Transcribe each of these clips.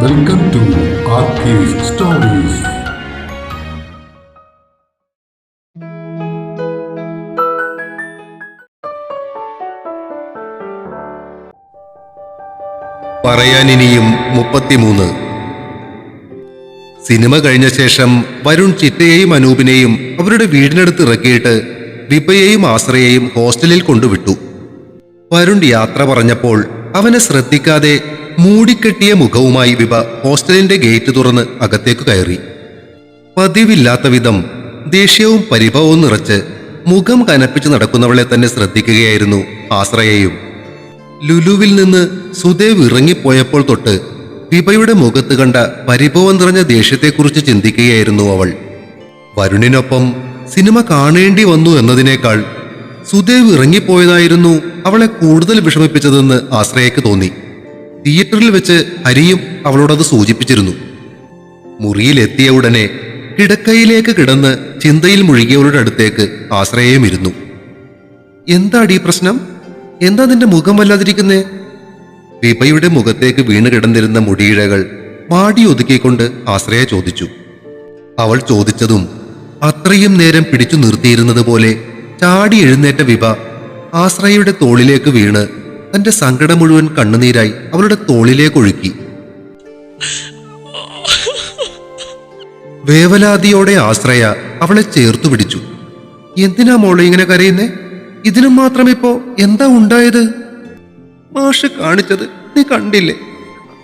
Welcome to stories പറയാനിനിയും മുപ്പത്തിമൂന്ന്. Cinema കഴിഞ്ഞ ശേഷം വരുൺ ചിറ്റയെയും അനൂപിനെയും അവരുടെ വീടിനടുത്ത് ഇറക്കിയിട്ട് വിപയെയും ആശ്രയെയും ഹോസ്റ്റലിൽ കൊണ്ടുവിട്ടു. വരുൺ യാത്ര പറഞ്ഞപ്പോൾ അവനെ ശ്രദ്ധിക്കാതെ മൂടിക്കെട്ടിയ മുഖവുമായി വിഭ ഹോസ്റ്റലിന്റെ ഗേറ്റ് തുറന്ന് അകത്തേക്ക് കയറി. പതിവില്ലാത്ത വിധം ദേഷ്യവും പരിഭവവും നിറച്ച് മുഖം കനപ്പിച്ച് നടക്കുന്നവളെ തന്നെ ശ്രദ്ധിക്കുകയായിരുന്നു ആശ്രയയും. ലുലുവിൽ നിന്ന് സുദേവ് ഇറങ്ങിപ്പോയപ്പോൾ തൊട്ട് വിഭയുടെ മുഖത്ത് കണ്ട പരിഭവം നിറഞ്ഞ ദേഷ്യത്തെക്കുറിച്ച് ചിന്തിക്കുകയായിരുന്നു അവൾ. വരുണിനൊപ്പം സിനിമ കാണേണ്ടി വന്നു എന്നതിനേക്കാൾ സുദേവ് ഇറങ്ങിപ്പോയതായിരുന്നു അവളെ കൂടുതൽ വിഷമിപ്പിച്ചതെന്ന് ആശ്രയക്ക് തോന്നി. തിയേറ്ററിൽ വെച്ച് ഹരിയും അവളോടത് സൂചിപ്പിച്ചിരുന്നു. മുറിയിലെത്തിയ ഉടനെ കിടക്കയിലേക്ക് കിടന്ന് ചിന്തയിൽ മുഴുകിയവളുടെ അടുത്തേക്ക് ആശ്രയം ഇരുന്നു. എന്താടി പ്രശ്നം? എന്താ നിന്റെ മുഖം വല്ലാതിരിക്കുന്നേ? വിപയുടെ മുഖത്തേക്ക് വീണ് കിടന്നിരുന്ന മുടിയിഴകൾ മാടി ഒതുക്കിക്കൊണ്ട് ആശ്രയ ചോദിച്ചു. അവൾ ചോദിച്ചതും അത്രയും നേരം പിടിച്ചു നിർത്തിയിരുന്നത് പോലെ ചാടി എഴുന്നേറ്റ വിപ ആശ്രയയുടെ തോളിലേക്ക് വീണ് തന്റെ സങ്കടം മുഴുവൻ കണ്ണുനീരായി അവളുടെ തോളിലേക്ക് ഒഴുക്കി. വേവലാതിയോടെ ആശ്രയ അവളെ ചേർത്തു പിടിച്ചു. എന്തിനാ മോളെ ഇങ്ങനെ കരയുന്നേ? ഇതിനും മാത്രം ഇപ്പോ എന്താ ഉണ്ടായത്? മാഷ് കാണിച്ചത് നീ കണ്ടില്ലേ?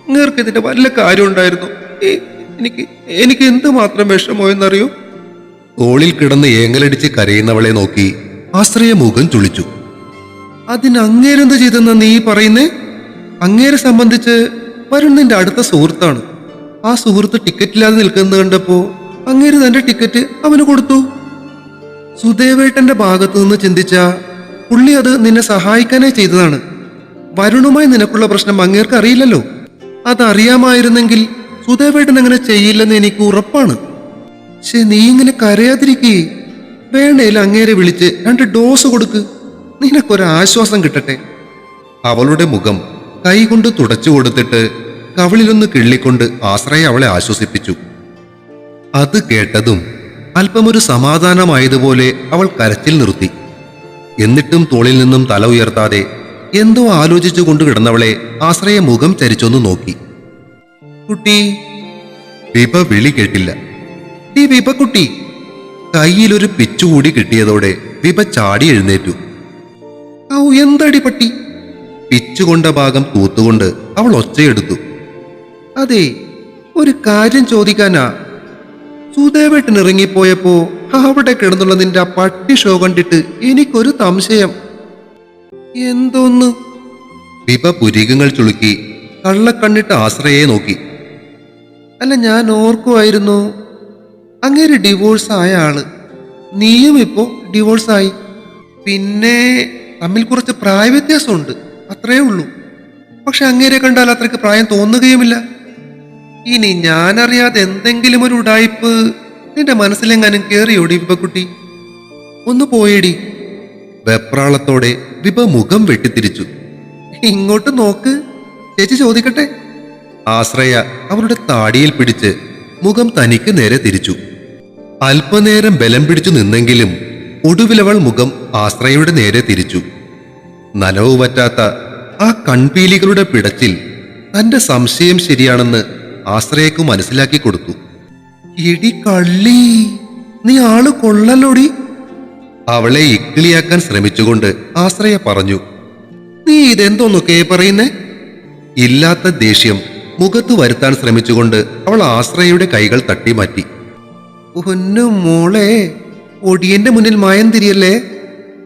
അങ്ങേർക്ക് ഇതിന്റെ വല്ല കാര്യം ഉണ്ടായിരുന്നു. എനിക്ക് എനിക്ക് എന്ത് മാത്രം വിഷമോ എന്നറിയോ? തോളിൽ കിടന്ന് ഏങ്ങലടിച്ച് കരയുന്നവളെ നോക്കി ആശ്രയ മുഖം ചുളിച്ചു. അതിന് അങ്ങേരെന്ത് ചെയ്തെന്ന് നീ പറയുന്നേ? അങ്ങേരെ സംബന്ധിച്ച് വരുൺ നിന്റെ അടുത്ത സുഹൃത്താണ്. ആ സുഹൃത്ത് ടിക്കറ്റ് ഇല്ലാതെ നിൽക്കുന്നത് കണ്ടപ്പോ അങ്ങേര് തന്റെ ടിക്കറ്റ് അവന് കൊടുത്തു. സുദേവേട്ടന്റെ ഭാഗത്തു നിന്ന് ചിന്തിച്ച പുള്ളി അത് നിന്നെ സഹായിക്കാനേ ചെയ്തതാണ്. വരുണുമായി നിനക്കുള്ള പ്രശ്നം അങ്ങേർക്ക് അറിയില്ലല്ലോ. അതറിയാമായിരുന്നെങ്കിൽ സുദേവേട്ടൻ അങ്ങനെ ചെയ്യില്ലെന്ന് എനിക്ക് ഉറപ്പാണ്. പക്ഷെ നീ ഇങ്ങനെ കരയാതിരിക്കേ. വേണേൽ അങ്ങേരെ വിളിച്ച് രണ്ട് ഡോസ് കൊടുക്ക്. നിനക്കൊരാശ്വാസം കിട്ടട്ടെ. അവളുടെ മുഖം കൈകൊണ്ട് തുടച്ചു കൊടുത്തിട്ട് കവിളിലൊന്ന് കിള്ളിക്കൊണ്ട് ആശ്രയ അവളെ ആശ്വസിപ്പിച്ചു. അത് കേട്ടതും അല്പമൊരു സമാധാനമായതുപോലെ അവൾ കരച്ചിൽ നിർത്തി. എന്നിട്ടും തോളിൽ നിന്നും തല ഉയർത്താതെ എന്തോ ആലോചിച്ചുകൊണ്ട് കിടന്നവളെ ആശ്രയ മുഖം ചരിച്ചൊന്ന് നോക്കി. കുട്ടി വിപ വിളി കേട്ടില്ല. ഈ വിപ കുട്ടി കയ്യിലൊരു പിച്ചുകൂടി കിട്ടിയതോടെ വിപ ചാടി എഴുന്നേറ്റു. ഔ എന്തടി പട്ടി? പിച്ചുകൊണ്ട ഭാഗം തൂത്തുകൊണ്ട് അവൾ ഒച്ചയെടുത്തു. അതെ ഒരു കാര്യം ചോദിക്കാനാ. സുദേവേട്ടൻ ഇറങ്ങിപ്പോയപ്പോ അവിടെ കിടന്നുള്ള നിന്റെ ആ പട്ടി ഷോ കണ്ടിട്ട് എനിക്കൊരു സംശയം. എന്തോന്ന്? വിപ പുരികങ്ങൾ ചുളുക്കി കള്ളക്കണ്ണിട്ട് ആശ്രയെ നോക്കി. അല്ല ഞാൻ ഓർക്കുമായിരുന്നു അങ്ങേര് ഡിവോഴ്സ് ആയ ആൾ. നീയും ഇപ്പോ ഡിവോഴ്സ് ആയി പിന്നെ തമ്മിൽ കുറച്ച് പ്രായവ്യത്യാസമുണ്ട്. അത്രേ ഉള്ളൂ. പക്ഷെ അങ്ങേരെ കണ്ടാൽ അത്രയ്ക്ക് പ്രായം തോന്നുകയുമില്ല. ഇനി ഞാനറിയാതെ എന്തെങ്കിലും ഒരു ഉടായ്പ് നിന്റെ മനസ്സിലെങ്ങാനും കേറിയോടി വിപക്കുട്ടി ഒന്ന് പോയേടി. വെപ്രാളത്തോടെ വിപ മുഖം വെട്ടിത്തിരിച്ചു. ഇങ്ങോട്ട് നോക്ക്. ചേച്ചി ചോദിക്കട്ടെ. ആശ്രയ അവരുടെ താടിയിൽ പിടിച്ച് മുഖം തനിക്ക് നേരെ തിരിച്ചു. അല്പനേരം ബലം പിടിച്ചു നിന്നെങ്കിലും ഒടുവിലവൾ മുഖം ആശ്രയയുടെ നേരെ തിരിച്ചു. നനവ് പറ്റാത്ത ആ കൺപീലികളുടെ പിടച്ചിൽ തന്റെ സംശയം ശരിയാണെന്ന് ആശ്രയക്ക് മനസ്സിലാക്കി കൊടുത്തു. എടി കള്ളി നീ ആൾ കൊള്ളലോടി അവളെ ഇക്കിളിയാക്കാൻ ശ്രമിച്ചുകൊണ്ട് ആശ്രയ പറഞ്ഞു നീ ഇതെന്തോന്നൊക്കെ പറയുന്നേ? ഇല്ലാത്ത ദേഷ്യം മുഖത്ത് വരുത്താൻ ശ്രമിച്ചുകൊണ്ട് അവൾ ആശ്രയയുടെ കൈകൾ തട്ടിമാറ്റി ഒന്നു മോളെ ഒടിയന്റെ മുന്നിൽ മായം തിരിയല്ലേ?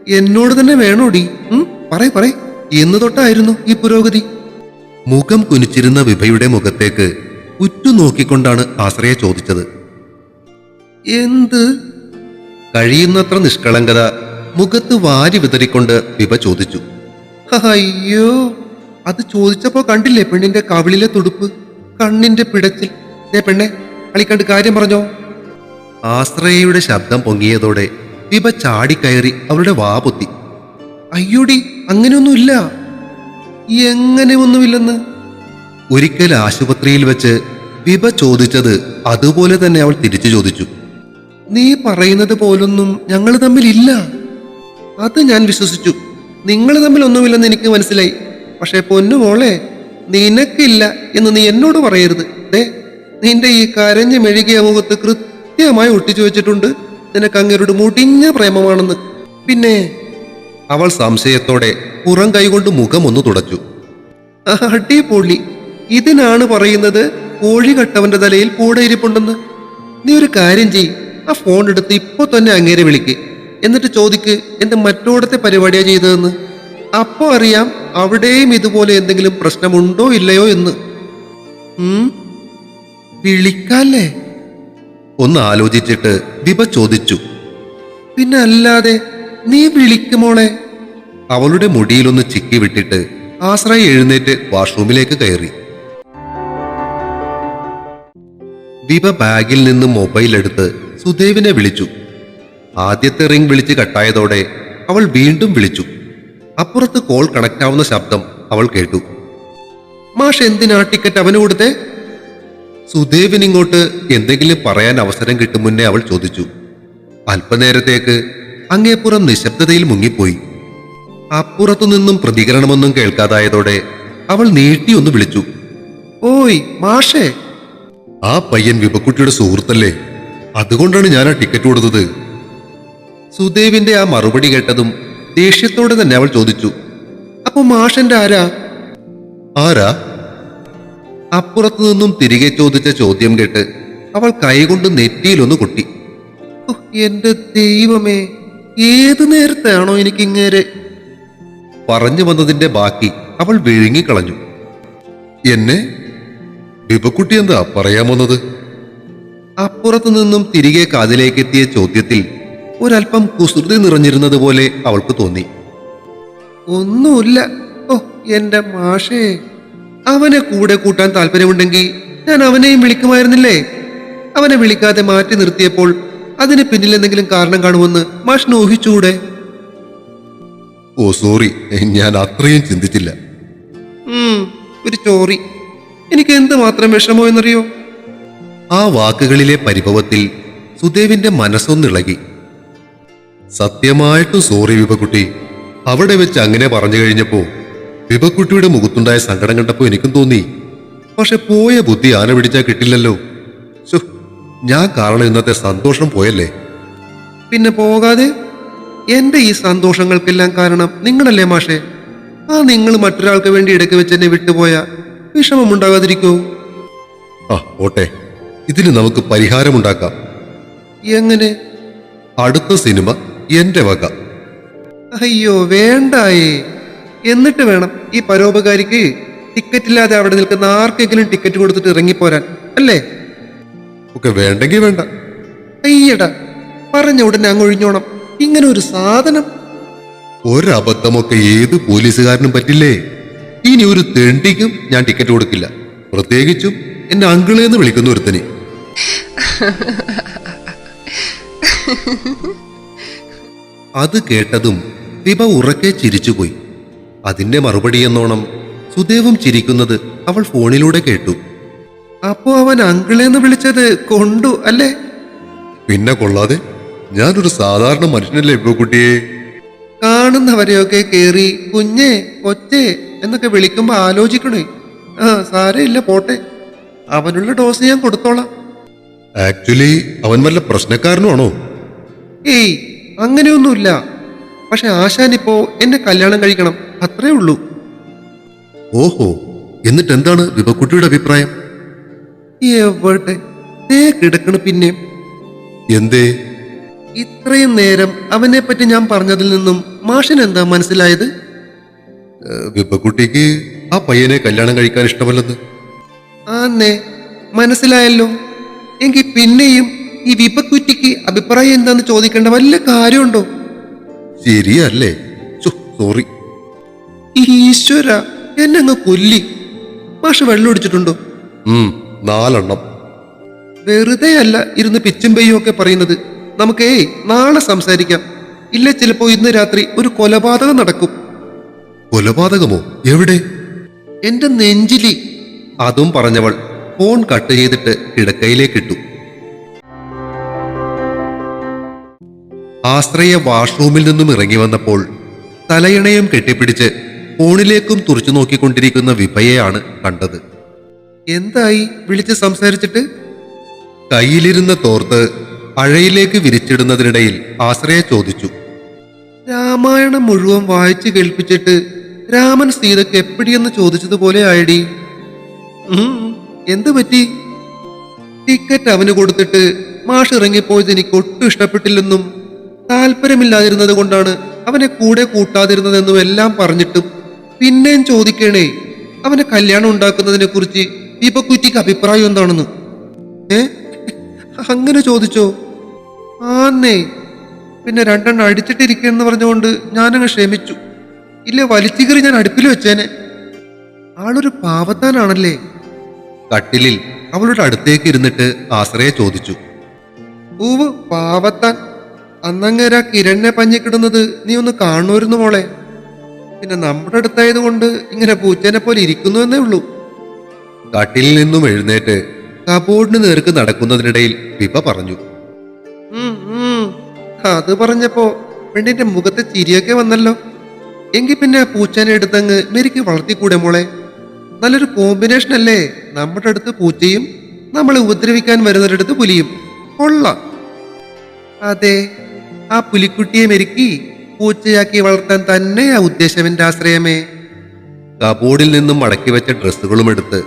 എന്നോട് തന്നെ വേണോടി. പറയ പറയ്. എന്ന് തൊട്ടായിരുന്നു ഈ പുരോഗതി. മുഖം കുനിച്ചിരുന്ന വിഭയുടെ മുഖത്തേക്ക് ഉറ്റുനോക്കിക്കൊണ്ടാണ് ആശ്രയ ചോദിച്ചത്. എന്ത്? കഴിയുന്നത്ര നിഷ്കളങ്കത മുഖത്ത് വാരി വിതറിക്കൊണ്ട് വിഭ ചോദിച്ചു. അയ്യോ അത് ചോദിച്ചപ്പോ കണ്ടില്ലേ പെണ്ണിന്റെ കവിളിലെ തുടുപ്പ്? കണ്ണിന്റെ പിടച്ചിൽ. പെണ്ണെ കളിക്കണ്ട് കാര്യം പറഞ്ഞോ? ആശ്രയയുടെ ശബ്ദം പൊങ്ങിയതോടെ ദിപ ചാടിക്കയറി അവളുടെ വാപൊത്തി അയ്യോടി അങ്ങനെയൊന്നുമില്ല. എങ്ങനെ ഒന്നുമില്ലെന്ന് ഒരിക്കൽ ആശുപത്രിയിൽ വെച്ച് വിഭ ചോദിച്ചത് അതുപോലെ തന്നെ അവൾ തിരിച്ചു ചോദിച്ചു. നീ പറയുന്നത് പോലൊന്നും ഞങ്ങൾ തമ്മിലില്ല അത് ഞാൻ വിശ്വസിച്ചു. നിങ്ങൾ തമ്മിൽ ഒന്നുമില്ലെന്ന് എനിക്ക് മനസ്സിലായി. പക്ഷെ പൊന്നു മോളെ നിനക്കില്ല എന്ന് നീ എന്നോട് പറയരുത്. ദേ നിന്റെ ഈ കരഞ്ഞു മെഴുകിയ മുഖത്ത് കൃത്യമായി ഒട്ടിച്ചു വെച്ചിട്ടുണ്ട് നിനക്ക് അങ്ങേരോട് മുടിഞ്ഞ പ്രേമമാണെന്ന്. പിന്നെ അവൾ സംശയത്തോടെ പുറം കൈകൊണ്ട് മുഖം ഒന്ന് തുടച്ചു. അടിപൊളി. ഇതിനാണ് പറയുന്നത് കോഴി കട്ടവന്റെ തലയിൽ കൂടെ ഇരിപ്പുണ്ടെന്ന്. നീ ഒരു കാര്യം ചെയ് ആ ഫോൺ എടുത്ത് ഇപ്പൊ തന്നെ അങ്ങേരെ വിളിക്ക്. എന്നിട്ട് ചോദിക്ക് എന്റെ മറ്റോടത്തെ പരിപാടിയാ ചെയ്തതെന്ന്. അപ്പോ അറിയാം അവിടെയും ഇതുപോലെ എന്തെങ്കിലും പ്രശ്നമുണ്ടോ ഇല്ലയോ എന്ന്? വിളിക്കാല്ലേ? ഒന്ന് ആലോചിച്ചിട്ട് വിഭ ചോദിച്ചു. പിന്നെ അല്ലാതെ നീ വിളിക്കുമോളെ അവളുടെ മുടിയിലൊന്ന് ചിക്കി വിട്ടിട്ട് ആശ്രയ എഴുന്നേറ്റ് വാഷ്റൂമിലേക്ക് കയറി. വിഭ ബാഗിൽ നിന്ന് മൊബൈൽ എടുത്ത് സുദേവിനെ വിളിച്ചു. ആദ്യത്തെ റിംഗ് വിളിച്ച് കട്ടായതോടെ അവൾ വീണ്ടും വിളിച്ചു. അപ്പുറത്ത് കോൾ കണക്ട് ആവുന്ന ശബ്ദം അവൾ കേട്ടു. മാഷ് എന്തിനാ ടിക്കറ്റ് അവന് കൊടുത്തേ? സുദേവിന് ഇങ്ങോട്ട് എന്തെങ്കിലും പറയാൻ അവസരം കിട്ടും മുന്നേ അവൾ ചോദിച്ചു. അല്പനേരത്തേക്ക് അങ്ങേപ്പുറം നിശബ്ദതയിൽ മുങ്ങിപ്പോയി. അപ്പുറത്തു നിന്നും പ്രതികരണമൊന്നും കേൾക്കാതായതോടെ അവൾ നീട്ടിയൊന്ന് വിളിച്ചു. ഓയ് മാഷേ. ആ പയ്യൻ വിപക്കുട്ടിയുടെ സുഹൃത്തല്ലേ? അതുകൊണ്ടാണ് ഞാൻ ആ ടിക്കറ്റ് കൊടുത്തത്. സുദേവിന്റെ ആ മറുപടി കേട്ടതും ദേഷ്യത്തോടെ തന്നെ അവൾ ചോദിച്ചു. അപ്പൊ മാഷന്റെ ആരാ? ആരാ? അപ്പുറത്തു നിന്നും തിരികെ ചോദിച്ച ചോദ്യം കേട്ട് അവൾ കൈകൊണ്ട് നെറ്റിയിലൊന്ന് കൊട്ടി. എന്റെ ദൈവമേ ഏത് നേരത്താണോ എനിക്ക് ഇങ്ങേരെ പറഞ്ഞു വന്നതിന്റെ ബാക്കി അവൾ വിഴുങ്ങിക്കളഞ്ഞു. എന്നെ? ബിബക്കുട്ടി എന്താ പറയാൻ വന്നത് അപ്പുറത്തു നിന്നും തിരികെ കാതിലേക്കെത്തിയ ചോദ്യത്തിൽ ഒരല്പം കുസൃതി നിറഞ്ഞിരുന്നത് പോലെ അവൾക്ക് തോന്നി. ഒന്നുമില്ല. ഓ എന്റെ മാഷേ അവനെ കൂടെ കൂട്ടാൻ താല്പര്യമുണ്ടെങ്കിൽ ഞാൻ അവനെയും വിളിക്കുമായിരുന്നില്ലേ? അവനെ വിളിക്കാതെ മാറ്റി നിർത്തിയപ്പോൾ അതിന് പിന്നിൽ എന്തെങ്കിലും കാരണം കാണുമെന്ന് മാഷിന് ഊഹിച്ചുകൂടെ? ഓ സോറി. ഞാൻ അത്രയും ചിന്തിച്ചില്ല. ഒരു ചോറി. എനിക്ക് എന്ത് മാത്രം വിഷമോ എന്നറിയോ? ആ വാക്കുകളിലെ പരിഭവത്തിൽ സുദേവിന്റെ മനസ്സൊന്നിളകി. സത്യമായിട്ടും സോറി വിപക്കുട്ടി അവിടെ വെച്ച് അങ്ങനെ പറഞ്ഞു കഴിഞ്ഞപ്പോ വിപക്കുട്ടിയുടെ മുഖത്തുണ്ടായ സങ്കടം കണ്ടപ്പോൾ എനിക്കും തോന്നി. പക്ഷെ പോയ ബുദ്ധി ആന പിടിച്ചാൽ കിട്ടില്ലല്ലോ. ഞാൻ കാരണം ഇന്നത്തെ സന്തോഷം പോയല്ലേ? പിന്നെ പോകാതെ? എന്റെ ഈ സന്തോഷങ്ങൾക്കെല്ലാം കാരണം നിങ്ങളല്ലേ മാഷേ? ആ നിങ്ങൾ മറ്റൊരാൾക്ക് വേണ്ടി ഇടയ്ക്ക് വെച്ച് എന്നെ വിട്ടുപോയ വിഷമമുണ്ടാകാതിരിക്കൂ? ആ ഓട്ടെ ഇതിന് നമുക്ക് പരിഹാരമുണ്ടാക്കാം. എങ്ങനെ? അടുത്ത സിനിമ എന്റെ വക. അയ്യോ വേണ്ടായേ. എന്നിട്ട് വേണം ഈ പരോപകാരിക്ക് ടിക്കറ്റ് ഇല്ലാതെ അവിടെ നിൽക്കുന്ന ആർക്കെങ്കിലും ടിക്കറ്റ് കൊടുത്തിട്ട് ഇറങ്ങിപ്പോരാൻ അല്ലേ? ഒക്കെ വേണ്ടെങ്കിൽ വേണ്ട. അയ്യടാ പറഞ്ഞ ഉടനെ അങ്ങ് ഒഴിഞ്ഞോണം. ഇങ്ങനെ ഒരു സാധനം? ഒരബദ്ധമൊക്കെ ഏത് പോലീസുകാരനും പറ്റില്ലേ? ഇനി ഒരു തെണ്ടിക്കും ഞാൻ ടിക്കറ്റ് കൊടുക്കില്ല. പ്രത്യേകിച്ചും എന്റെ അങ്കിളെ എന്ന് വിളിക്കുന്ന ഒരുത്തന്. അത് കേട്ടതും വിഭ ഉറക്കെ ചിരിച്ചുപോയി. അതിന്റെ മറുപടി എന്നോണം സുദേവും ചിരിക്കുന്നത് അവൾ ഫോണിലൂടെ കേട്ടു. അപ്പോ അവൻ അങ്കിളെന്ന് വിളിച്ചത് കൊണ്ടു അല്ലേ? പിന്നെ കൊള്ളാതെ. ഞാനൊരു സാധാരണ മനുഷ്യനല്ലേ ഇപ്പൊ കുട്ടിയെ? കാണുന്നവരെയൊക്കെ കേറി കുഞ്ഞേ കൊച്ചേ എന്നൊക്കെ വിളിക്കുമ്പോ ആലോചിക്കണേ. ആ സാരയില്ല പോട്ടെ. അവനുള്ള ഡോസ് ഞാൻ കൊടുത്തോളാം. ആക്ച്വലി അവൻ വല്ല പ്രശ്നക്കാരനാണോ ഏയ് അങ്ങനെയൊന്നുമില്ല. പക്ഷെ ഇപ്പോ എന്നെ കല്യാണം കഴിക്കണം. അത്രേ ഉള്ളൂ. ഓഹോ എന്നിട്ട് എന്താണ് വിപക്കുട്ടിയുടെ അഭിപ്രായം? എവിടെ? തേ കിടക്കണ് പിന്നെ. എന്തേ? ഇത്രയും നേരം അവനെ പറ്റി ഞാൻ പറഞ്ഞതിൽ നിന്നും മാഷിന് എന്താ മനസ്സിലായത് വിപക്കുട്ടിക്ക് ആ പയ്യനെ കല്യാണം കഴിക്കാൻ ഇഷ്ടമല്ലെന്ന്. ആന്നേ മനസ്സിലായല്ലോ. എങ്കിൽ പിന്നെയും ഈ വിപക്കുറ്റിക്ക് അഭിപ്രായം എന്താന്ന് ചോദിക്കേണ്ട വല്ല കാര്യമുണ്ടോ? ശരിയല്ലേ? സോറി. ഈശ്വര എന്നെ അങ്ങ് കൊല്ലി. മാഷ് വെള്ളം ഒടിച്ചിട്ടുണ്ടോ? നാലെണ്ണം. വെറുതെ അല്ല ഇരുന്ന് പിച്ചും പെയ്യും ഒക്കെ പറയുന്നത്. നമുക്കേ നാളെ സംസാരിക്കാം. ഇല്ല ചിലപ്പോ ഇന്ന് രാത്രി ഒരു കൊലപാതകം നടക്കും. കൊലപാതകമോ? എവിടെ? എന്റെ നെഞ്ചിലി. അതും പറഞ്ഞവൾ ഫോൺ കട്ട് ചെയ്തിട്ട് കിടക്കയിലേക്കിട്ടു ആശ്രയ വാഷ്റൂമിൽ നിന്നും ഇറങ്ങി വന്നപ്പോൾ തലയിണയും കെട്ടിപ്പിടിച്ച് ഫോണിലേക്കും തുറച്ചു നോക്കിക്കൊണ്ടിരിക്കുന്ന വിഭയെയാണ് കണ്ടത്. എന്തായി? വിളിച്ച് സംസാരിച്ചിട്ട്? കയ്യിലിരുന്ന തോർത്ത് അഴയിലേക്ക് വിരിച്ചിടുന്നതിനിടയിൽ ആശ്രയ ചോദിച്ചു. രാമായണം മുഴുവൻ വായിച്ചു കേൾപ്പിച്ചിട്ട് രാമൻ സീതയ്ക്ക് എപ്പിടിയെന്ന് ചോദിച്ചതുപോലെ ആയിടി. എന്ത് പറ്റി? ടിക്കറ്റ് അവന് കൊടുത്തിട്ട് മാഷ് ഇറങ്ങിപ്പോയത് എനിക്ക് ഒട്ടും ഇഷ്ടപ്പെട്ടില്ലെന്നും താല്പര്യമില്ലാതിരുന്നത് കൊണ്ടാണ് അവനെ കൂടെ കൂട്ടാതിരുന്നതെന്നും എല്ലാം പറഞ്ഞിട്ടും പിന്നെയും ചോദിക്കണേ അവന്റെ കല്യാണം ഉണ്ടാക്കുന്നതിനെ കുറിച്ച് ഇപ്പൊ കുറ്റിക്ക് അഭിപ്രായം എന്താണെന്ന്? ഏ? അങ്ങനെ ചോദിച്ചോ? ആന്നേ പിന്നെ രണ്ടെണ്ണം അടിച്ചിട്ടിരിക്കെന്ന് പറഞ്ഞുകൊണ്ട് ഞാനങ്ങ് ക്ഷമിച്ചു. ഇല്ല വലിച്ചുകറി ഞാൻ അടുപ്പിൽ വെച്ചേനെ. ആളൊരു പാവത്താനാണല്ലേ? കട്ടിലിൽ അവളുടെ അടുത്തേക്ക് ഇരുന്നിട്ട് ആശ്രയെ ചോദിച്ചു. ഊവ് പാവത്താൻ. അന്നങ്ങേരാ കിരണ്ണെ പഞ്ഞിക്കിടുന്നത് നീ ഒന്ന് കാണുമായിരുന്നു മോളെ. പിന്നെ നമ്മുടെ അടുത്തായത് കൊണ്ട് ഇങ്ങനെ പൂച്ചേനെ പോലെ ഇരിക്കുന്നു എന്നേ ഉള്ളൂ. കട്ടിലിൽ നിന്നും എഴുന്നേറ്റ് കബോർഡിന് നേർക്ക് നടക്കുന്നതിനിടയിൽ വിപ പറഞ്ഞു. "ഉം, ഉം. അത് പറഞ്ഞപ്പോ പെണ്ണിന്റെ മുഖത്തെ ചിരിയൊക്കെ വന്നല്ലോ. എങ്കിൽ പിന്നെ പൂച്ചേനെ എടുത്തങ്ങ് മെരിക്ക് വളർത്തിക്കൂടെ മോളെ? നല്ലൊരു കോമ്പിനേഷൻ അല്ലേ? നമ്മുടെ അടുത്ത് പൂച്ചയും നമ്മളെ ഉപദ്രവിക്കാൻ വരുന്നവരടുത്ത് പുലിയും. കൊള്ളാം. അതെ ആ പുലിക്കുട്ടിയെ മെരുക്കി പൂച്ചയാക്കി വളർത്താൻ തന്നെയാ ഉദ്ദേശം എന്റെ ആശ്രയമേ. കബോർഡിൽ നിന്നും മടക്കി വെച്ച ഡ്രസ്സുകളും എടുത്ത്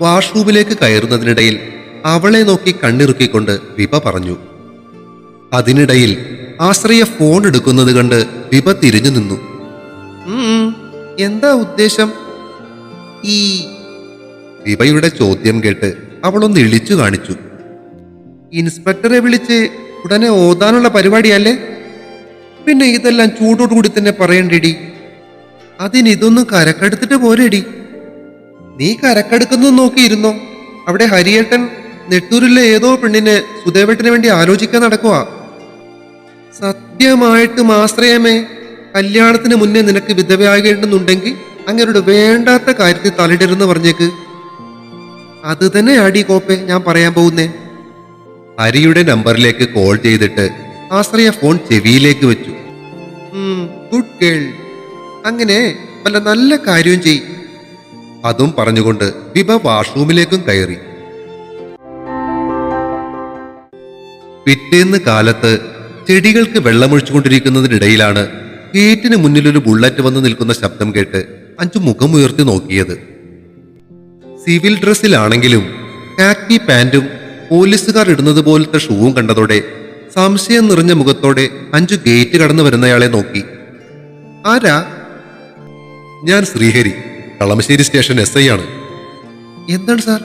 വാഷ്റൂമിലേക്ക് കയറുന്നതിനിടയിൽ അവളെ നോക്കി കണ്ണിറുക്കിക്കൊണ്ട് വിപ പറഞ്ഞു. അതിനിടയിൽ ആശ്രയ ഫോൺ എടുക്കുന്നത് കണ്ട് വിപ തിരിഞ്ഞു നിന്നു. എന്താ ഉദ്ദേശം? ഈ വിപയുടെ ചോദ്യം കേട്ട് അവളൊന്ന് ഇളിച്ചു കാണിച്ചു. ഇൻസ്പെക്ടറെ വിളിച്ച് ഉടനെ ഓതാനുള്ള പരിപാടിയല്ലേ? പിന്നെ ഇതെല്ലാം ചൂടോടുകൂടി തന്നെ പറയണ്ടേടി. അതിന് ഇതൊന്നും കരക്കെടുത്തിട്ട് പോരടി. നീ കരക്കെടുക്കുന്നത് നോക്കിയിരുന്നോ? അവിടെ ഹരിയേട്ടൻ നെട്ടൂരിലെ ഏതോ പെണ്ണിനെ സുദേവേട്ടന് വേണ്ടി ആലോചിക്കാൻ നടക്കുക സത്യമായിട്ട് ആശ്രയമേ കല്യാണത്തിന് മുന്നേ നിനക്ക് വിധവയാകേണ്ടെന്നുണ്ടെങ്കിൽ അങ്ങനൊരു വേണ്ടാത്ത കാര്യത്തിൽ തലയിടരുന്ന് പറഞ്ഞേക്ക്. അത് തന്നെ ആടി കോപ്പെ ഞാൻ പറയാൻ പോകുന്നേ. ഹരിയുടെ നമ്പറിലേക്ക് കോൾ ചെയ്തിട്ട് ആശ്രയ ഫോൺ ചെവിയിലേക്ക് വെച്ചു. Good girl. അങ്ങനെ വല്ല നല്ല കാര്യവും ചെയ്. അതും പറഞ്ഞുകൊണ്ട് വിഭ വാഷ്റൂമിലേക്കും കയറി. പിറ്റേന്ന് കാലത്ത് ചെടികൾക്ക് വെള്ളമൊഴിച്ചുകൊണ്ടിരിക്കുന്നതിനിടയിലാണ് ഗേറ്റിന് മുന്നിലൊരു ബുള്ളറ്റ് വന്ന് നിൽക്കുന്ന ശബ്ദം കേട്ട് അഞ്ചു മുഖം ഉയർത്തി നോക്കിയത്. സിവിൽ ഡ്രസ്സിലാണെങ്കിലും കാക്കി പാന്റും പോലീസുകാർ ഇടുന്നത് പോലത്തെ ഷൂവും കണ്ടതോടെ സംശയം നിറഞ്ഞ മുഖത്തോടെ അഞ്ചു ഗേറ്റ് കടന്നു വരുന്നയാളെ നോക്കി. ആരാ? ഞാൻ Sreehari Kalamassery station S I ആണ്. എന്താണ് സാർ?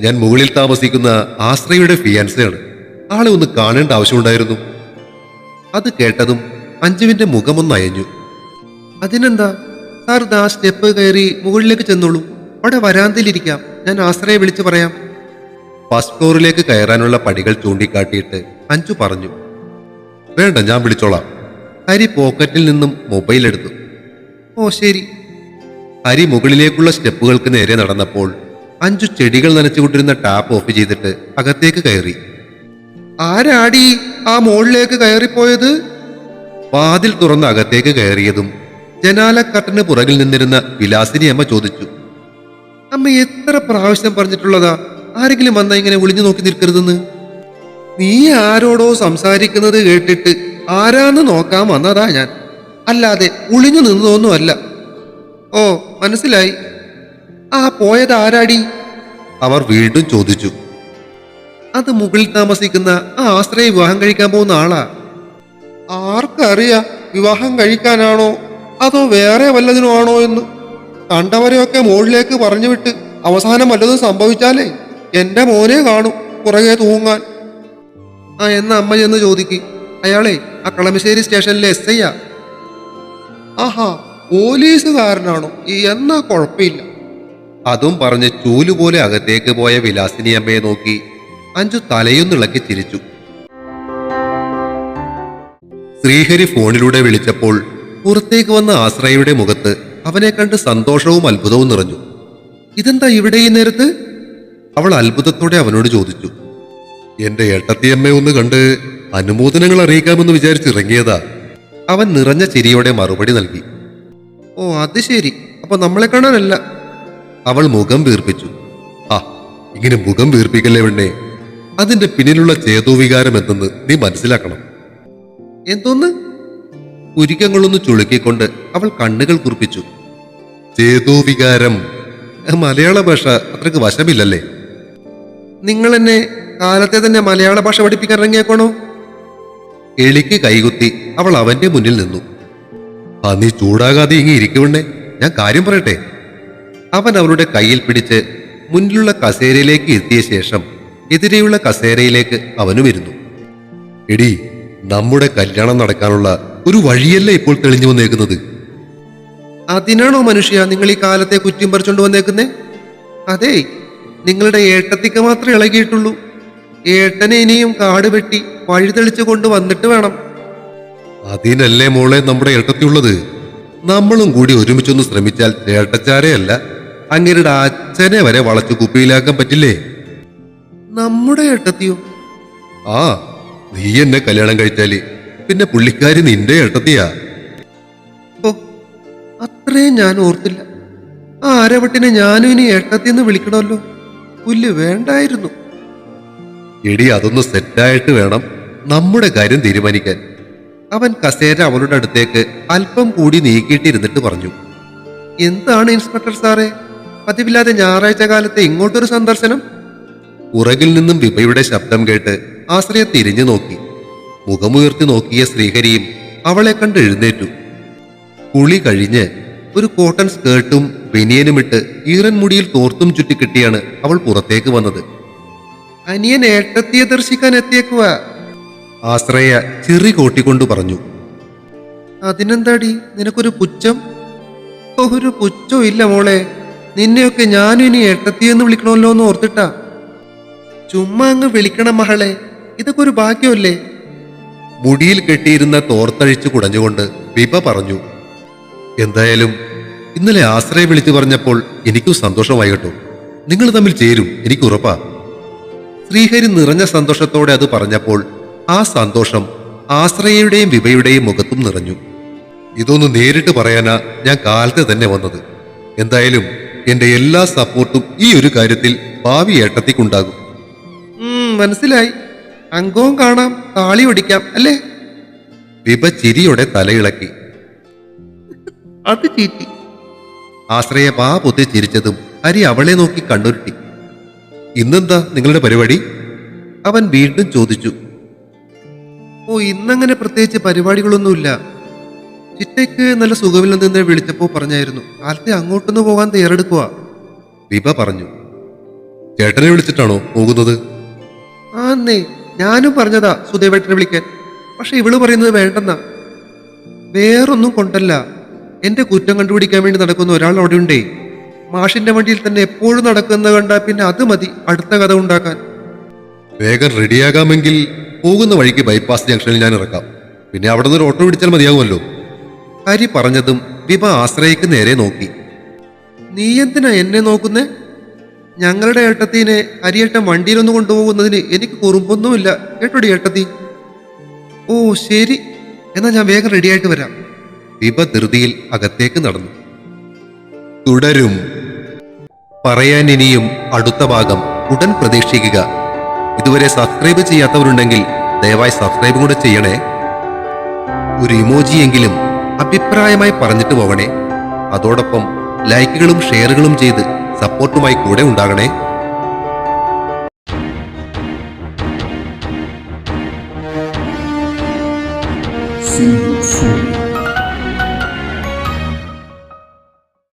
ഞാൻ മുകളിൽ താമസിക്കുന്ന ആശ്രയുടെ ഫിയാൻസയാണ് ആളെ ഒന്ന് കാണേണ്ട ആവശ്യമുണ്ടായിരുന്നു. അത് കേട്ടതും അഞ്ജുവിന്റെ മുഖമൊന്ന് അയഞ്ഞു. അതിനെന്താ? സാർ ദാ സ്റ്റെപ്പ് കയറി മുകളിലേക്ക് ചെന്നോളൂ. അവിടെ വരാന്തയിലിരിക്കാം. ഞാൻ ആശ്രയെ വിളിച്ചു പറയാം. ഫസ്റ്റ് ഫ്ലോറിലേക്ക് കയറാനുള്ള പടികൾ ചൂണ്ടിക്കാട്ടിയിട്ട് അഞ്ചു പറഞ്ഞു വേണ്ട ഞാൻ വിളിച്ചോളാം. ഹരി പോക്കറ്റിൽ നിന്നും മൊബൈൽ എടുത്തു. ഓ ശരി. ഹരി മുകളിലേക്കുള്ള സ്റ്റെപ്പുകൾക്ക് നേരെ നടന്നപ്പോൾ അഞ്ചു ചെടികൾ നനച്ചുകൊണ്ടിരുന്ന ടാപ്പ് ഓഫ് ചെയ്തിട്ട് അകത്തേക്ക് കയറി. ആരാടി ആ മുകളിലേക്ക് കയറിപ്പോയത്? വാതിൽ തുറന്ന് അകത്തേക്ക് കയറിയതും ജനാലക്കട്ടന് പുറകിൽ നിന്നിരുന്ന വിലാസിനി അമ്മ ചോദിച്ചു അമ്മ എത്ര പ്രാവശ്യം പറഞ്ഞിട്ടുള്ളതാ? ആരെങ്കിലും വന്നാ ഇങ്ങനെ ഒളിഞ്ഞു നോക്കി നിൽക്കരുതെന്ന്? നീ ആരോടോ സംസാരിക്കുന്നത് കേട്ടിട്ട് ആരാന്ന് നോക്കാൻ വന്നതാ ഞാൻ. അല്ലാതെ ഒളിഞ്ഞു നിന്നതൊന്നുമല്ല. ഓ മനസ്സിലായി. ആ പോയത് ആരാടി? അവർ വീണ്ടും ചോദിച്ചു. അത് മുകളിൽ താമസിക്കുന്ന ആ ആശ്രയ വിവാഹം കഴിക്കാൻ പോകുന്ന ആളാ. ആർക്കറിയാ വിവാഹം കഴിക്കാനാണോ അതോ വേറെ വല്ലതിനോ ആണോ എന്ന്? കണ്ടവരെയൊക്കെ മുകളിലേക്ക് പറഞ്ഞു വിട്ട് അവസാനം വല്ലതും സംഭവിച്ചാലേ എന്റെ മോനെ കാണും പുറകെ തൂങ്ങാൻ. ആ എന്ന അമ്മ ചെന്ന് ചോദിക്ക്. അയാളെ ആ കളമശ്ശേരി സ്റ്റേഷനിലെ എസ് ഐയാ ആഹാ പോലീസുകാരനാണോ? എന്നാ കുഴപ്പമില്ല. അതും പറഞ്ഞ് ചൂലുപോലെ അകത്തേക്ക് പോയ വിലാസിനി അമ്മയെ നോക്കി അഞ്ചു തലയൊന്നിളക്കി ചിരിച്ചു. ശ്രീഹരി ഫോണിലൂടെ വിളിച്ചപ്പോൾ പുറത്തേക്ക് വന്ന ആശ്രയയുടെ മുഖത്ത് അവനെ കണ്ട് സന്തോഷവും അത്ഭുതവും നിറഞ്ഞു. ഇതെന്താ ഇവിടെ ഈ നേരത്ത്? അവൾ അത്ഭുതത്തോടെ അവനോട് ചോദിച്ചു. എന്റെ ഏട്ടത്തിയമ്മയെ ഒന്ന് കണ്ട് അനുമോദനങ്ങൾ അറിയിക്കാമെന്ന് വിചാരിച്ചിറങ്ങിയതാ അവൻ നിറഞ്ഞ ചിരിയോടെ മറുപടി നൽകി. ഓ അത് ശരി. അപ്പൊ നമ്മളെ കാണാനല്ല. അവൾ മുഖം വീർപ്പിച്ചു. ആ ഇങ്ങനെ മുഖം വീർപ്പിക്കല്ലേ പെണ്ണേ? അതിന്റെ പിന്നിലുള്ള ചേതോവികാരം എന്തെന്ന് നീ മനസ്സിലാക്കണം. എന്തോന്ന്? പുരികങ്ങളൊന്ന് ചുളുക്കിക്കൊണ്ട് അവൾ കണ്ണുകൾ കുറിപ്പിച്ചു. ചേതോവികാരം. മലയാള ഭാഷ അത്രയ്ക്ക് വശമില്ലല്ലേ? നിങ്ങൾ എന്നെ കാലത്തെ തന്നെ മലയാള ഭാഷ പഠിപ്പിക്കാൻ ഇറങ്ങിയേക്കണോ എളിക്ക് കൈകുത്തി അവൾ അവന്റെ മുന്നിൽ നിന്നു. ആ നീ ചൂടാകാതെ ഇങ്ങി ഇരിക്കുവണ്ണേ ഞാൻ കാര്യം പറയട്ടെ. അവൻ അവളുടെ കയ്യിൽ പിടിച്ച് മുന്നിലുള്ള കസേരയിലേക്ക് എത്തിയ ശേഷം എതിരെയുള്ള കസേരയിലേക്ക് അവനും ഇരുന്നു. എടി നമ്മുടെ കല്യാണം നടക്കാനുള്ള ഒരു വഴിയല്ല ഇപ്പോൾ തെളിഞ്ഞു വന്നേക്കുന്നത്? അതിനാണോ മനുഷ്യ നിങ്ങൾ ഈ കാലത്തെ കുറ്റം പറിച്ചോണ്ട് വന്നേക്കുന്നേ? അതെ നിങ്ങളുടെ ഏട്ടത്തിക്ക് മാത്രമേ ഇളകിയിട്ടുള്ളൂ. ഏട്ടനെ ഇനിയും കാട് വെട്ടി വഴിതെളിച്ചു കൊണ്ട് വന്നിട്ട് വേണം. അതിനല്ലേ മോളെ നമ്മുടെ ഏട്ടത്തിയുള്ളത്? നമ്മളും കൂടി ഒരുമിച്ചൊന്ന് ശ്രമിച്ചാൽ ചേട്ടച്ചാരെയല്ല അങ്ങേരുടെ അച്ഛനെ വരെ വളച്ചു കുപ്പിയിലാക്കാൻ പറ്റില്ലേ? നമ്മുടെ ഏട്ടത്തിയോ? ആ നീ എന്നെ കല്യാണം കഴിച്ചാൽ പിന്നെ പുള്ളിക്കാരി നിന്റെ ഏട്ടത്തിയാ? ഓ അത്രയും ഞാൻ ഓർത്തില്ല. ആ അരവട്ടിനെ ഞാനും ഇനി ഏട്ടത്തിന്ന് വിളിക്കണമല്ലോ? പുല്ല് വേണ്ടായിരുന്നു. എടി അതൊന്ന് സെറ്റായിട്ട് വേണം നമ്മുടെ കാര്യം തീരുമാനിക്കാൻ. അവൻ കസേര അവളുടെ അടുത്തേക്ക് അല്പം കൂടി നീക്കിയിട്ടിരുന്നിട്ട് പറഞ്ഞു എന്താണ് ഇൻസ്പെക്ടർ സാറേ? പതിവില്ലാതെ ഞായറാഴ്ച കാലത്തെ ഇങ്ങോട്ടൊരു സന്ദർശനം? പുറകിൽ നിന്നും വിഭയുടെ ശബ്ദം കേട്ട് ആശ്രയ തിരിഞ്ഞു നോക്കി. മുഖമുയർത്തി നോക്കിയ ശ്രീഹരിയും അവളെ കണ്ട് എഴുന്നേറ്റു. കുളി കഴിഞ്ഞ് ഒരു കോട്ടൺ സ്കേർട്ടും ബനിയനുമിട്ട് ഈറൻ മുടിയിൽ തോർത്തും ചുറ്റിക്കിട്ടിയാണ് അവൾ പുറത്തേക്ക് വന്നത്. അനിയൻ ഏട്ടത്തിയെ ദർശിക്കാൻ എത്തിയേക്കുക ആശ്രയ ചെറി കൂട്ടിക്കൊണ്ട് പറഞ്ഞു. അതിനെന്താടി? നിനക്കൊരു പുച്ഛം? ഒരു പുച്ഛവും ഇല്ല മോളെ. നിന്നെയൊക്കെ ഞാനും ഇനി ഏട്ടത്തിയെന്ന് വിളിക്കണമല്ലോ എന്ന് ഓർത്തിട്ടാ. ചുമ്മാ അങ്ങ് വിളിക്കണം മഹളെ ഇതൊക്കെ ഒരു ഭാഗ്യമല്ലേ? മുടിയിൽ കെട്ടിയിരുന്ന തോർത്തഴിച്ചു കുടഞ്ഞുകൊണ്ട് വിപ പറഞ്ഞു. എന്തായാലും ഇന്നലെ ആശ്രയ വിളിച്ചു പറഞ്ഞപ്പോൾ എനിക്കും സന്തോഷമായി കേട്ടോ. നിങ്ങൾ തമ്മിൽ ചേരും എനിക്ക് ഉറപ്പാ. ശ്രീഹരി നിറഞ്ഞ സന്തോഷത്തോടെ അത് പറഞ്ഞപ്പോൾ ആ സന്തോഷം ആശ്രയയുടെയും വിഭയുടെയും മുഖത്തും നിറഞ്ഞു. ഇതൊന്ന് നേരിട്ട് പറയാനാ ഞാൻ കാലത്തെ തന്നെ വന്നത്. എന്തായാലും എന്റെ എല്ലാ സപ്പോർട്ടും ഈ ഒരു കാര്യത്തിൽ ഭാവി ഏട്ടത്തിക്കുണ്ടാകും. മനസ്സിലായി. അംഗവും കാണാം താളി ഒടിക്കാം അല്ലേ? വിഭ ചിരിയോടെ തലയിളക്കി. അത് ചീറ്റി. ആശ്രയ പാ പൊത്തി ചിരിച്ചതും ഹരി അവളെ നോക്കി കണ്ണുരുട്ടി. ഇന്നെന്താ നിങ്ങളുടെ പരിപാടി? അവൻ വീണ്ടും ചോദിച്ചു. ഓ ഇന്നങ്ങനെ പ്രത്യേകിച്ച് പരിപാടികളൊന്നുമില്ല. ചിറ്റയ്ക്ക് നല്ല സുഖമില്ലെന്ന് വിളിച്ചപ്പോ പറഞ്ഞായിരുന്നു. കാലത്തെ അങ്ങോട്ടൊന്ന് പോകാൻ തയ്യാറെടുക്കുക വിഭ പറഞ്ഞു. ചേട്ടനെ വിളിച്ചിട്ടാണോ പോകുന്നത്? ആന്നേ ഞാനും പറഞ്ഞതാ സുദേവേട്ടനെ വിളിക്കാൻ. പക്ഷെ ഇവൾ പറയുന്നത് വേണ്ടെന്നാ. വേറൊന്നും കൊണ്ടല്ല. എന്റെ കുറ്റം കണ്ടുപിടിക്കാൻ വേണ്ടി നടക്കുന്ന ഒരാൾ അവിടെ ഉണ്ടേ. മാഷിന്റെ വണ്ടിയിൽ തന്നെ എപ്പോഴും നടക്കുന്ന കണ്ടാ പിന്നെ അത് മതി അടുത്ത കഥ ഉണ്ടാക്കാൻ. വേഗം റെഡിയാകാമെങ്കിൽ പോകുന്ന വഴിക്ക് ബൈപ്പാസ് ജംഗ്ഷനിൽ ഞാൻ ഇറക്കാം. പിന്നെ അവിടെ നിന്ന് ഒരു ഓട്ടോ പിടിച്ചാൽ മതിയാകുമല്ലോ. ഹരി പറഞ്ഞതും വിഭ ആശ്രയിക്ക് നേരെ നോക്കി. നീ എന്തിനാ എന്നെ നോക്കുന്നേ? ഞങ്ങളുടെ ഏട്ടത്തിനെ ഹരിയേട്ടൻ വണ്ടിയിലൊന്ന് കൊണ്ടുപോകുന്നതിന് എനിക്ക് കുറുമ്പൊന്നുമില്ല. കേട്ടോടി ഏട്ടത്തി? ഓ ശരി. എന്നാ ഞാൻ വേഗം റെഡിയായിട്ട് വരാം. വിഭ ധൃതിയിൽ അകത്തേക്ക് നടന്നു. തുടരും. പറയാൻ ഇനിയും അടുത്ത ഭാഗം ഉടൻ പ്രതീക്ഷിക്കുക. ഇതുവരെ സബ്സ്ക്രൈബ് ചെയ്യാത്തവരുണ്ടെങ്കിൽ ദയവായി സബ്സ്ക്രൈബ് കൂടെ ചെയ്യണേ. ഒരു ഇമോജിയെങ്കിലും അഭിപ്രായമായി പറഞ്ഞിട്ട് പോകണേ അതോടൊപ്പം ലൈക്കുകളും ഷെയറുകളും ചെയ്ത് സപ്പോർട്ടുമായി കൂടെ ഉണ്ടാകണേ. See you.